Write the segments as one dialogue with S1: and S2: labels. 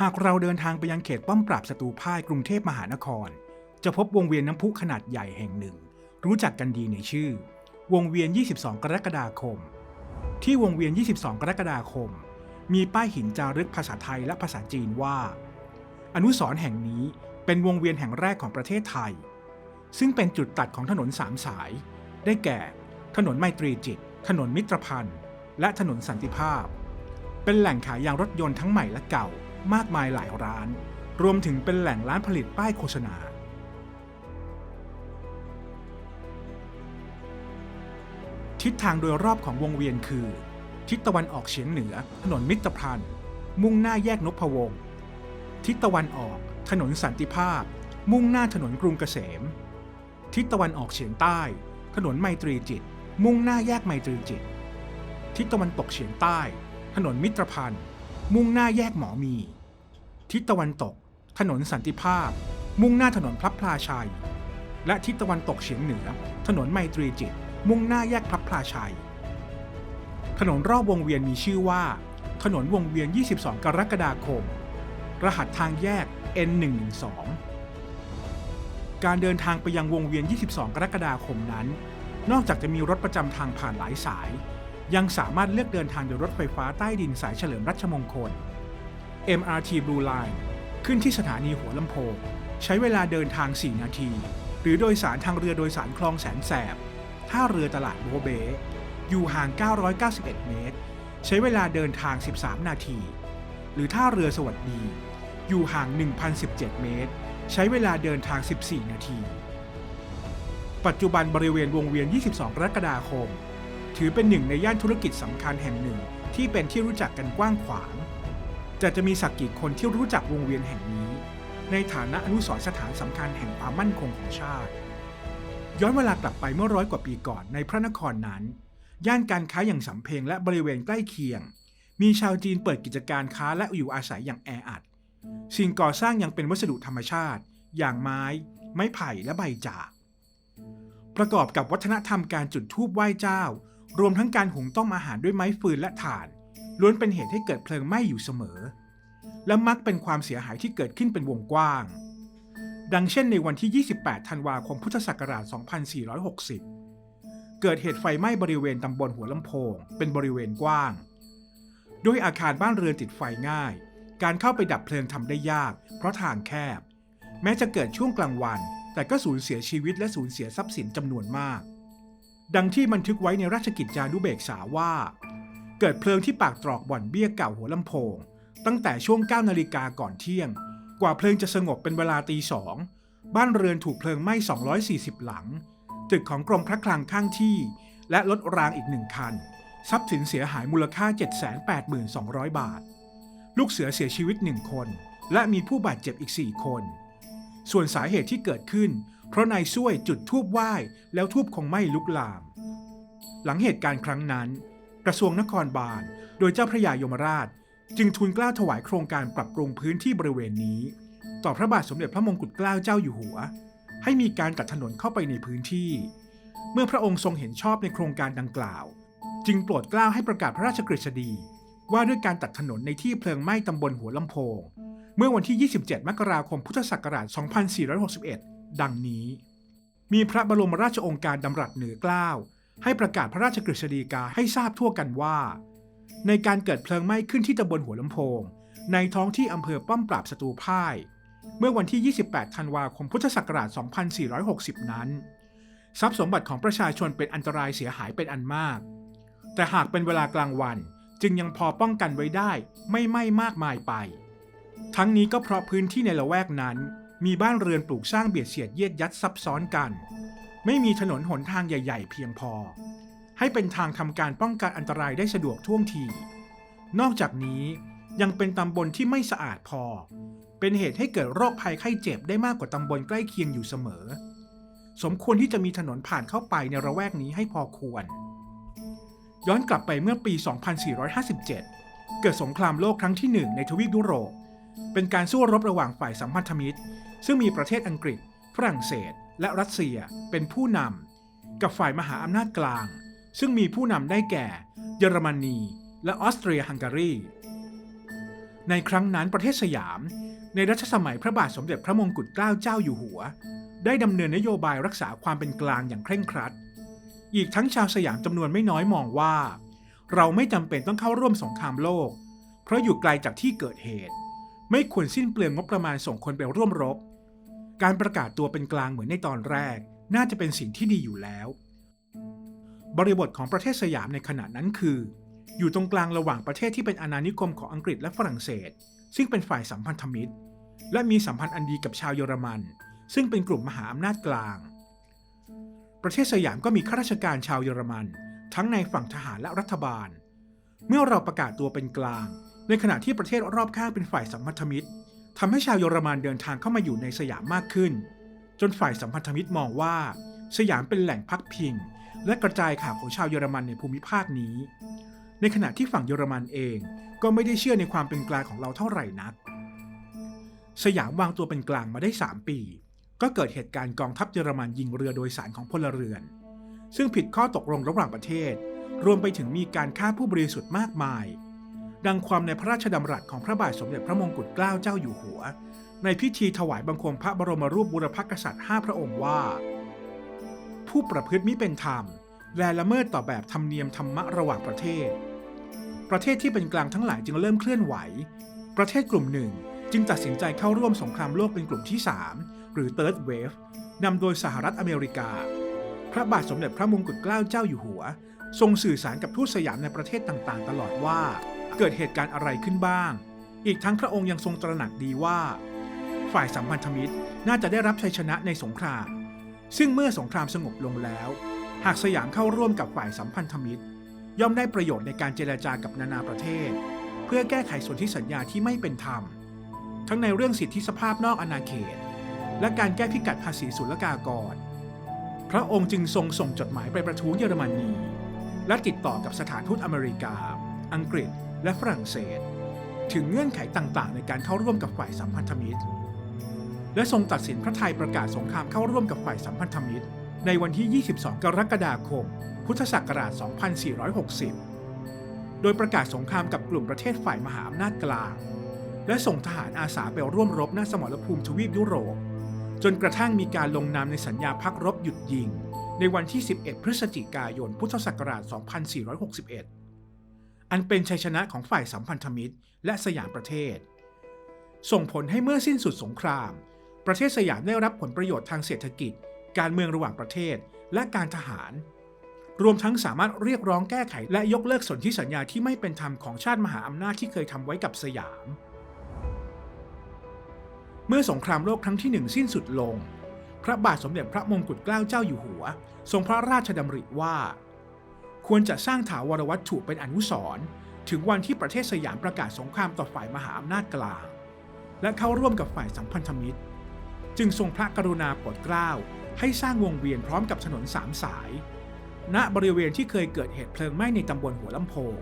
S1: หากเราเดินทางไปยังเขตป้อมปราบศัตรูพ่ายกรุงเทพมหานคร จะพบวงเวียนน้ำพุขนาดใหญ่แห่งหนึ่ง รู้จักกันดีในชื่อ วงเวียน 22 กรกฎาคม ที่วงเวียน 22 กรกฎาคม มีป้ายหินจารึกภาษาไทยและภาษาจีนว่า อนุสรณ์แห่งนี้เป็นวงเวียนแห่งแรกของประเทศไทย ซึ่งเป็นจุดตัดของถนนสามสาย ได้แก่ ถนนไมตรีจิต ถนนมิตรพันธ์ และถนนสันติภาพ เป็นแหล่งขายยางรถยนต์ทั้งใหม่และเก่า มากมายหลายร้าน รวมถึงเป็นแหล่งร้านผลิตป้ายโฆษณา ทิศทางโดยรอบของวงเวียนคือ ทิศตะวันออกเฉียงเหนือ ถนนมิตรพันธ์ มุ่งหน้าแยกนพวงศ์ทิศตะวันออก ถนนสันติภาพ มุ่งหน้าถนนกรุงเกษม ทิศตะวันออกเฉียงใต้ ถนนไมตรีจิต มุ่งหน้าแยกไมตรีจิต ทิศตะวันตกเฉียงใต้ ถนนมิตรพันธ์ มุ่งหน้าแยกหมอมี ทิศตะวันตก ถนนสันติภาพ มุ่งหน้าถนนพลับพลาชัย และทิศตะวันตกเฉียงเหนือ ถนนไมตรีจิต มุ่งหน้าแยกพลับพลาชัย ถนนรอบวงเวียนมีชื่อว่า ถนนวงเวียน 22 กรกฎาคม รหัสทางแยก N112 การเดินทางไปยังวงเวียน 22 กรกฎาคมนั้น นอกจากจะมีรถประจำทางผ่านหลายสาย ยังสามารถเลือกเดินทางโดยรถไฟฟ้าใต้ดินสายเฉลิมรัชมงคล MRT Blue Line ขึ้นที่สถานีหัวลำโพง ใช้เวลาเดินทาง 4 นาที หรือโดยสารทางเรือโดยสารคลองแสนแสบท่าเรือตลาดโบเบ อยู่ห่าง 991 เมตร ใช้เวลาเดินทาง 13 นาที หรือท่าเรือสวัสดี อยู่ห่าง 1,017 เมตร ใช้เวลาเดินทาง 14 นาที ปัจจุบันบริเวณวงเวียน 22 กรกฎาคม ถือเป็นหนึ่งในย่านธุรกิจสำคัญแห่งหนึ่ง ที่เป็นที่รู้จักกันกว้างขวางแต่จะมีสักกี่คนที่รู้จักวงเวียนแห่งนี้ ในฐานะอนุสรสถานสำคัญแห่งความมั่นคงของชาติ ย้อนเวลากลับไปเมื่อร้อยกว่าปีก่อนในพระนครนั้น ย่านการค้าอย่างสำเพ็งและบริเวณใกล้เคียง มีชาวจีนเปิดกิจการค้าและอยู่อาศัยอย่างแออัด สิ่งก่อสร้างยังเป็นวัสดุธรรมชาติ อย่างไม้ ไม้ไผ่และใบจาก ประกอบกับวัฒนธรรมการจุดธูปไหว้เจ้า รวมทั้งการหุงต้มอาหารด้วยไม้ฟืนและถ่าน ล้วนเป็นเหตุให้เกิดเพลิงไหม้อยู่เสมอ และมักเป็นความเสียหายที่เกิดขึ้นเป็นวงกว้าง ดังเช่นในวันที่ 28 ธันวาคมพุทธศักราช 2460 เกิดเหตุไฟไหม้บริเวณตำบลหัวลำโพง เป็นบริเวณกว้าง ด้วยอาคารบ้านเรือนติดไฟง่าย การเข้าไปดับเพลิงทำได้ยาก เพราะทางแคบ แม้จะเกิดช่วงกลางวัน แต่ก็สูญเสียชีวิตและสูญเสียทรัพย์สินจำนวนมาก ดังที่บันทึกไว้ในราชกิจจานุเบกษาว่า เกิดเพลิงที่ปากตรอกบ่อนเบี้ยเก่าหัวลำโพง ตั้งแต่ช่วง 9 นาฬิกาก่อนเที่ยง กว่าเพลิงจะสงบเป็นเวลาตีสองบ้านเรือนถูกเพลิงไหม้ 240 หลัง ตึกของกรมพระคลังข้างที่ และรถรางอีกหนึ่งคัน ทรัพย์สินเสียหายมูลค่า 782,000 บาท ลูกเสือเสียชีวิตหนึ่งคน และมีผู้บาดเจ็บอีก 4 คน ส่วนสาเหตุที่เกิดขึ้น เพราะนายซ้วยจุดทูบไหว้แล้วทูบคงไม่ลุกลาม หลังเหตุการณ์ครั้งนั้น กระทรวงนครบาล โดยเจ้าพระยายมราช จึงทูลกล้าถวายโครงการปรับปรุงพื้นที่บริเวณนี้ ต่อพระบาทสมเด็จพระมงกุฎเกล้าเจ้าอยู่หัว ให้มีการตัดถนนเข้าไปในพื้นที่ เมื่อพระองค์ทรงเห็นชอบในโครงการดังกล่าว จึงโปรดเกล้าให้ประกาศพระราชกฤษฎีว่าด้วยการตัดถนนในที่เพลิงไหม้ตำบลหัวลำโพง เมื่อวันที่ 27 มกราคม พุทธศักราช 2461 ดังนี้ มีพระบรมราชองค์การดำรัสเหนือเกล้าให้ประกาศพระราชกฤษฎีกาให้ทราบทั่วกันว่า ในการเกิดเพลิงไหม้ขึ้นที่ตำบลหัวลำโพง ในท้องที่อำเภอป้อมปราบศัตรูพ่าย เมื่อวันที่ 28 ธันวาคมพุทธศักราช 2460 นั้น ทรัพย์สมบัติของประชาชนเป็นอันตรายเสียหายเป็นอันมาก แต่หากเป็นเวลากลางวันจึงยังพอป้องกันไว้ได้ไม่ไหม้มากมายไป ทั้งนี้ก็เพราะพื้นที่ในละแวกนั้น มีบ้านเรือนปลูกสร้างเบียดเสียดเยียดยัดซับซ้อนกัน ไม่มีถนนหนทางใหญ่ ๆ เพียงพอ ให้เป็นทางทำการป้องกันอันตรายได้สะดวกท่วงที นอกจากนี้ยังเป็นตำบลที่ไม่สะอาดพอ เป็นเหตุให้เกิดโรคภัยไข้เจ็บได้มากกว่าตำบลใกล้เคียงอยู่เสมอ สมควรที่จะมีถนนผ่านเข้าไปในระแวกนี้ให้พอควร ย้อนกลับไปเมื่อปี 2457 เกิดสงครามโลกครั้งที่หนึ่งในทวีปยุโรป เป็นการสู้รบระหว่างฝ่ายสัมพันธมิตร ซึ่งมีประเทศอังกฤษ ฝรั่งเศส และรัสเซียเป็นผู้นำกับฝ่ายมหาอำนาจกลาง ซึ่งมีผู้นำได้แก่ เยอรมนี และออสเตรียฮังการี ในครั้งนั้นประเทศสยาม ในรัชสมัยพระบาทสมเด็จพระมงกุฎเกล้าเจ้าอยู่หัว ได้ดำเนินนโยบายรักษาความเป็นกลางอย่างเคร่งครัด อีกทั้งชาวสยามจำนวนไม่น้อยมองว่า เราไม่จำเป็นต้องเข้าร่วมสงครามโลก เพราะอยู่ไกลจากที่เกิดเหตุไม่ควรสิ้นเปลืองงบประมาณส่งคนไปร่วมรบ การประกาศตัวเป็นกลางเหมือนในตอนแรก น่าจะเป็นสิ่งที่ดีอยู่แล้ว บริบทของประเทศสยามในขณะนั้นคือ อยู่ตรงกลางระหว่างประเทศที่เป็นอาณานิคมของอังกฤษและฝรั่งเศส ซึ่งเป็นฝ่ายสัมพันธมิตร และมีสัมพันธ์อันดีกับชาวเยอรมัน ซึ่งเป็นกลุ่มมหาอำนาจกลาง ประเทศสยามก็มีข้าราชการชาวเยอรมัน ทั้งในฝั่งทหารและรัฐบาล เมื่อเราประกาศตัวเป็นกลาง ในขณะที่ประเทศรอบข้างเป็นฝ่ายสัมพันธมิตร ทำให้ชาวเยอรมันเดินทางเข้ามาอยู่ในสยามมากขึ้น จนฝ่ายสัมพันธมิตรมองว่า สยามเป็นแหล่งพักพิง และกระจายข่าวของชาวเยอรมันในภูมิภาคนี้ ในขณะที่ฝั่งเยอรมันเองก็ไม่ได้เชื่อในความเป็นกลางของเราเท่าไหร่นัก สยามวางตัวเป็นกลางมาได้ 3 ปี ก็เกิดเหตุการณ์กองทัพเยอรมันยิงเรือโดยสารของพลเรือน ซึ่งผิดข้อตกลงระหว่างประเทศ รวมไปถึงมีการฆ่าผู้บริสุทธิ์มากมาย ดังความในพระราชดำรัสของพระบาทสมเด็จพระมงกุฎเกล้าเจ้าอยู่หัว ในพิธีถวายบังคมพระบรมรูปบุรพกษัตริย์ห้าพระองค์ว่า ผู้ประพฤติมิเป็นธรรม และละเมิดต่อแบบธรรมเนียมธรรมะระหว่างประเทศ ประเทศที่เป็นกลางทั้งหลายจึงเริ่มเคลื่อนไหว ประเทศกลุ่มหนึ่งจึงตัดสินใจเข้าร่วมสงครามโลกเป็นกลุ่มที่ 3 หรือ Third Wave นำโดยสหรัฐอเมริกา พระบาทสมเด็จพระมงกุฎเกล้าเจ้าอยู่หัว ทรงสื่อสารกับทูตสยามในประเทศต่างๆ ตลอดว่า เกิดเหตุการณ์อะไรขึ้นบ้าง อีกทั้งพระองค์ยังทรงตระหนักดีว่า ฝ่ายสัมพันธมิตรน่าจะได้รับชัยชนะในสงคราม ซึ่งเมื่อสงครามสงบลงแล้ว หากสยามเข้าร่วมกับฝ่ายสัมพันธมิตร ย่อมได้ประโยชน์ในการเจรจากับนานาประเทศ เพื่อแก้ไขส่วนธิสัญญาที่ไม่เป็นธรรม ทั้งในเรื่องสิทธิสภาพนอกอาณาเขต และการแก้พิกัดภาษีศุลกากร พระองค์จึงทรงส่งจดหมายไปประท้วงเยอรมนีและติดต่อกับสถานทูตอเมริกา อังกฤษ และฝรั่งเศส ถึงเงื่อนไขต่างๆ ในการเข้าร่วมกับฝ่ายสัมพันธมิตร และทรงตัดสินพระไทยประกาศสงครามเข้าร่วมกับฝ่ายสัมพันธมิตร ในวันที่ 22 กรกฎาคม พุทธศักราช 2460 โดยประกาศสงครามกับกลุ่มประเทศฝ่ายมหาอำนาจกลาง และส่งทหารอาสาไปร่วมรบณสมรภูมิทวีปยุโรป จนกระทั่งมีการลงนามในสัญญาพักรบหยุดยิง ในวันที่ 11 พฤศจิกายน พุทธศักราช 2461 อันเป็นชัยชนะของฝ่ายสัมพันธมิตร และสยามประเทศ ส่งผลให้เมื่อสิ้นสุดสงคราม ประเทศสยามได้รับผลประโยชน์ทางเศรษฐกิจ การเมืองระหว่างประเทศ และการทหาร รวมทั้งสามารถเรียกร้องแก้ไขและยกเลิกสนธิสัญญาที่ไม่เป็นธรรมของชาติมหาอำนาจที่เคยทำไว้กับสยาม เมื่อสงครามโลกครั้งที่หนึ่งสิ้นสุดลง พระบาทสมเด็จพระมงกุฎเกล้าเจ้าอยู่หัว ทรงพระราชดำริว่า ควรจะสร้างถาวรวัตถุเป็นอนุสรณ์ถึงวันที่ประเทศสยามประกาศสงครามต่อฝ่ายมหาอำนาจกลาง และเข้าร่วมกับฝ่ายสัมพันธมิตร จึงทรงพระกรุณาโปรดเกล้าให้สร้างวงเวียนพร้อมกับถนนสามสาย ณบริเวณที่เคยเกิดเหตุเพลิงไหม้ในตำบลหัวลำโพง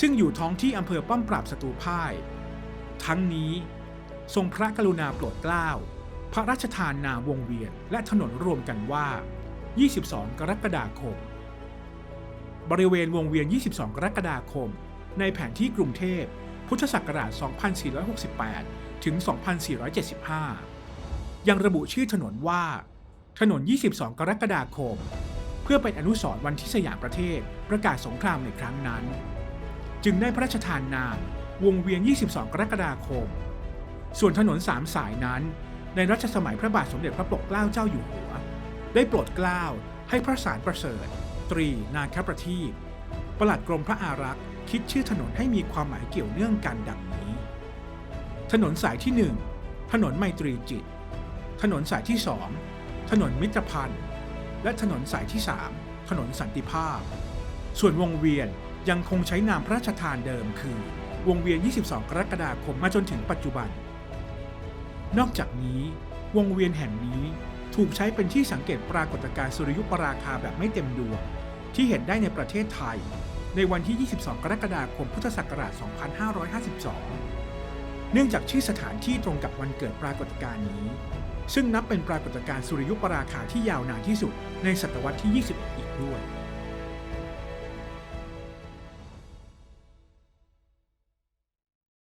S1: ซึ่งอยู่ท้องที่อำเภอป้อมปราบศัตรูพ่าย ทั้งนี้ ทรงพระกรุณาโปรดเกล้าพระราชทานนามวงเวียนและถนนรวมกันว่า 22 กรกฎาคม บริเวณวงเวียน 22 กรกฎาคม ในแผนที่กรุงเทพ พุทธศักราช 2468 ถึง 2475 ยังระบุชื่อถนนว่า ถนน 22 กรกฎาคม เพื่อเป็นอนุสรณ์วันที่สยามประเทศประกาศสงครามในครั้งนั้น จึงได้พระราชทานนามวงเวียน 22 กรกฎาคม ส่วนถนนสามสายนั้น ในรัชสมัยพระบาทสมเด็จพระปกเกล้าเจ้าอยู่หัว ได้โปรดเกล้าให้พระสารประเสริฐ ตรี นาคประทีปประหลัดกรมพระอารักษ์คิดชื่อถนนให้มีความหมายเกี่ยวเนื่องกันดังนี้ ถนนสายที่ 1 ถนนไมตรีจิต ถนนสายที่ 2 ถนนมิตรพันธ์ และถนนสายที่ 3 ถนนสันติภาพ ส่วนวงเวียนยังคงใช้นามพระราชทานเดิมคือ วงเวียน 22 กรกฎาคมมาจนถึงปัจจุบัน นอกจากนี้ วงเวียนแห่งนี้ถูกใช้เป็นที่สังเกตปรากฏการณ์สุริยุปราคาแบบไม่เต็มดวง ที่เห็นได้ในประเทศไทย ในวันที่ 22 กรกฎาคมพุทธศักราช 2552 เนื่องจากชื่อสถานที่ตรงกับวันเกิดปรากฏการณ์นี้ ซึ่งนับเป็นปรากฏการณ์สุริยุปราคาที่ยาวนานที่สุดในศตวรรษที่ 21 อีกด้วย